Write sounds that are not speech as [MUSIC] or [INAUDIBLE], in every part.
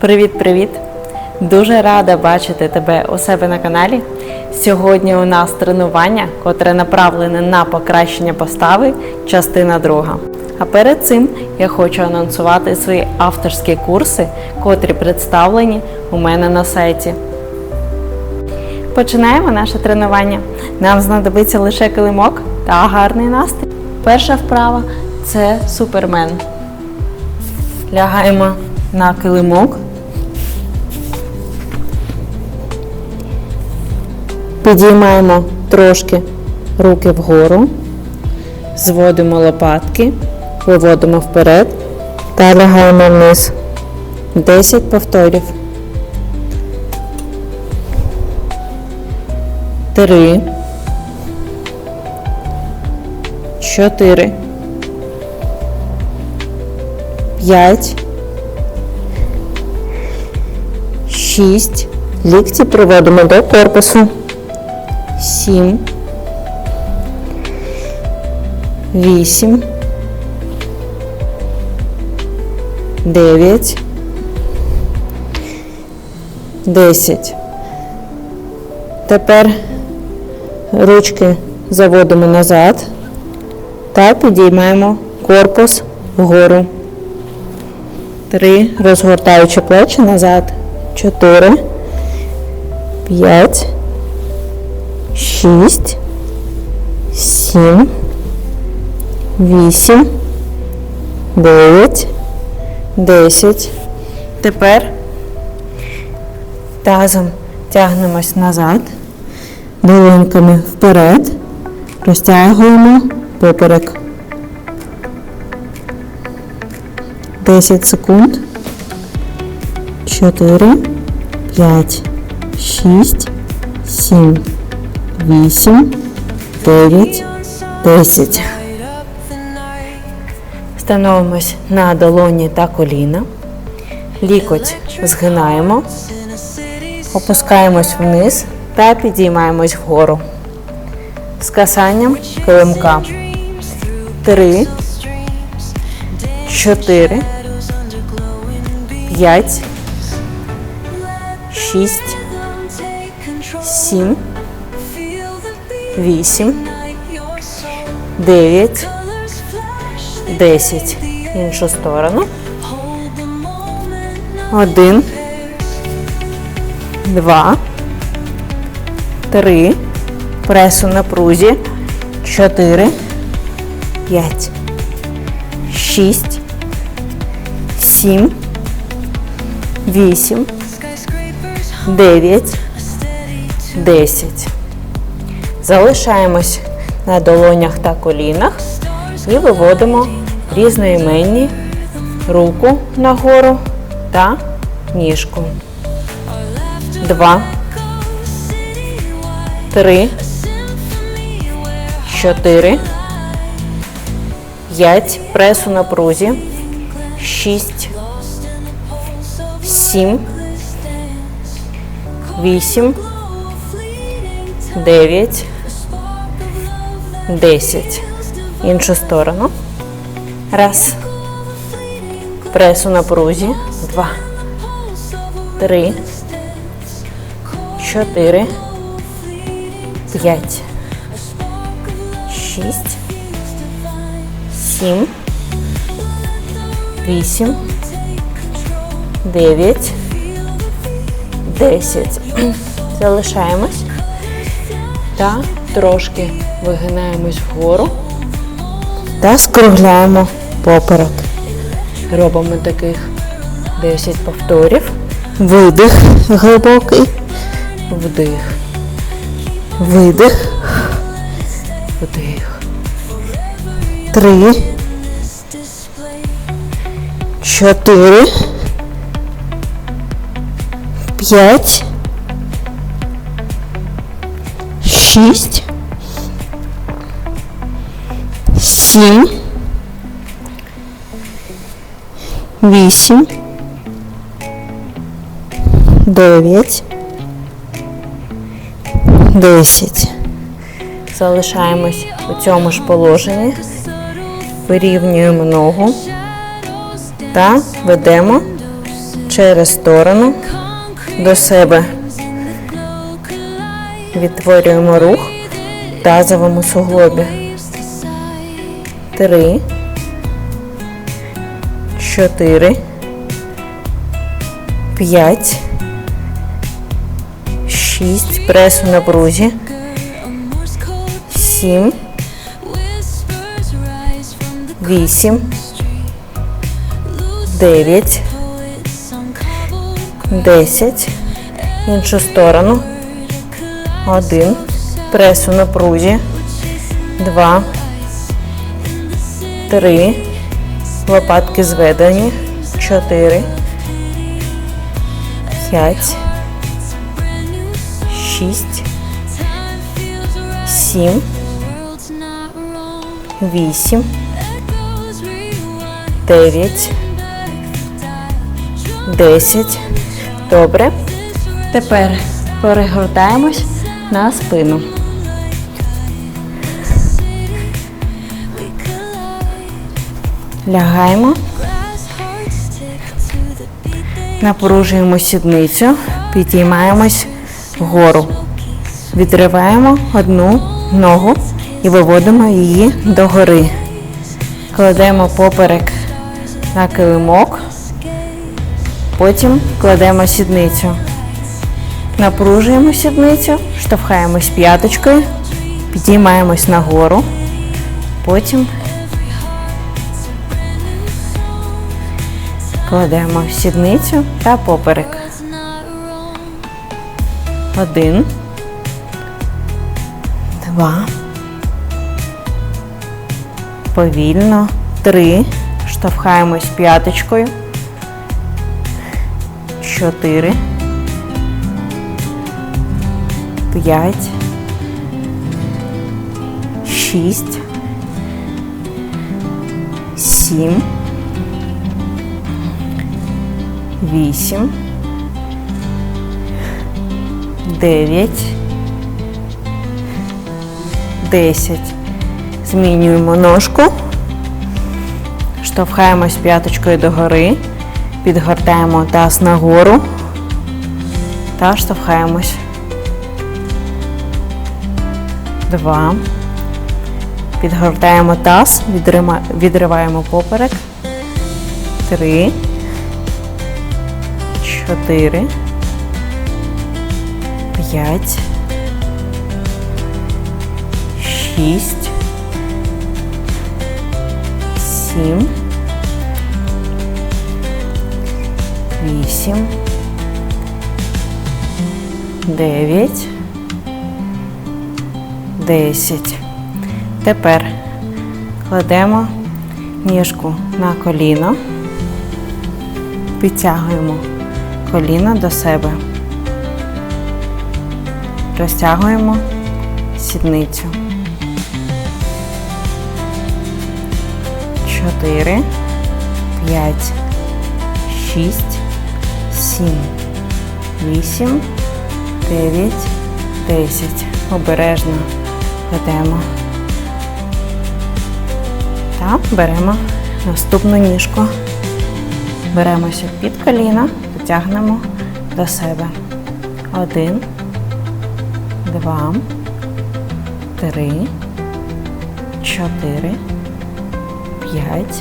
Привіт-привіт! Дуже рада бачити тебе у себе на каналі. Сьогодні у нас тренування, котре направлене на покращення постави, частина друга. А перед цим я хочу анонсувати свої авторські курси, котрі представлені у мене на сайті. Починаємо наше тренування. Нам знадобиться лише килимок та гарний настрій. Перша вправа це супермен. Лягаємо на килимок. Підіймаємо трошки руки вгору, зводимо лопатки, виводимо вперед та лягаємо вниз. 10 повторів. 3 4 5 6 Лікті приводимо до корпусу. 7 8 9 10 Тепер ручки заводимо назад та підіймаємо корпус вгору. 3 розгортаючи плечі назад. 4 5 шість, сім, вісім, дев'ять, десять. Тепер тазом тягнемось назад, долоньками вперед, розтягуємо поперек. 10 секунд. 4, 5, 6, 7, 8, 9, 10. Становимось на долоні та коліна. Лікоть згинаємо, опускаємось вниз та підіймаємось вгору. З касанням килимка. 3, 4, 5, 6, 7, 8, 9, 10. Іншу сторону. Один, два, три. Пресу на прузі. Чотири, п'ять, шість, сім, вісім, дев'ять, десять. Залишаємось на долонях та колінах і виводимо різноіменні руку нагору та ніжку. Два, три, чотири, п'ять. Пресу на прузі. Шість, сім, вісім, дев'ять, десять. Іншу сторону. Раз. Пресу на прузі. Два. Три. Чотири. П'ять. Шість. Сім. Вісім. Дев'ять. Десять. [CLEARS THROAT] Залишаємось. Та трошки вигинаємось вгору та скругляємо поперек. Робимо таких 10 повторів. Видих глибокий. Вдих. Видих. Вдих. Три. Чотири. П'ять. Шість. Сім. Вісім. Дев'ять. Десять. Залишаємось у цьому ж положенні. Вирівнюємо ногу та ведемо через сторону до себе. Відтворюємо рух в тазовому суглобі. Три, чотири, п'ять, шість. Пресу на брузі. Сім, вісім, дев'ять, десять. Іншу сторону. Один. Пресу на прузі. Два. Три. Лопатки зведені. Чотири. П'ять. Шість. Сім. Вісім. Дев'ять. Десять. Добре. Тепер перегортаємось на спину. Лягаємо. Напружуємо сідницю, підіймаємось вгору. Відриваємо одну ногу і виводимо її догори. Кладемо поперек на килимок, потім кладемо сідницю. Напружуємо сідницю, штовхаємось п'яточкою, підіймаємось нагору, потім кладемо сідницю та поперек. Один, два, повільно, три, штовхаємось п'яточкою, чотири. п'ять, шість, сім, вісім, дев'ять, десять. Змінюємо ножку, штовхаємось п'яточкою догори, підгортаємо таз нагору та штовхаємось. Два. Підгортаємо таз, відриваємо поперек. Три. Чотири. П'ять. Шість. Сім. Вісім. Дев'ять. 10. Тепер кладемо ніжку на коліно, підтягуємо коліно до себе, розтягуємо сідницю. 4, 5, 6, 7, 8, 9, 10. Обережно ведемо. Та беремо наступну ніжку. Беремося під коліна, потягнемо до себе. Один, два, три, чотири, п'ять,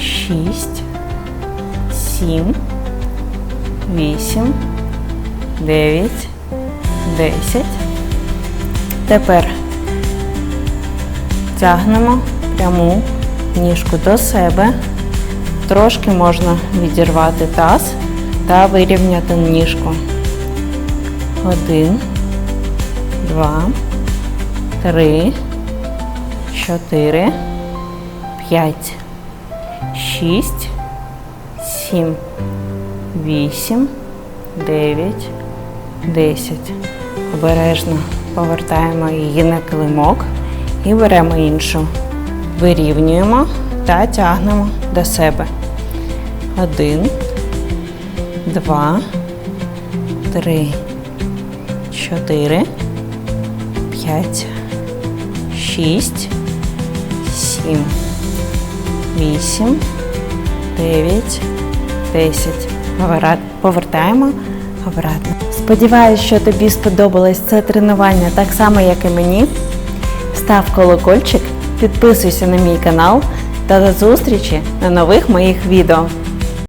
шість, сім, вісім, дев'ять, десять. Тепер тягнемо пряму ніжку до себе. Трошки можна відірвати таз та вирівняти ніжку. Один, два, три, чотири, п'ять, шість, сім, вісім, дев'ять, десять. Обережно повертаємо її на килимок і беремо іншу. Вирівнюємо та тягнемо до себе. Один, два, три, чотири, п'ять, шість, сім, вісім, дев'ять, десять. Повертаємо обратно. Сподіваюсь, що тобі сподобалось це тренування так само, як і мені. Став колокольчик, підписуйся на мій канал та до зустрічі на нових моїх відео.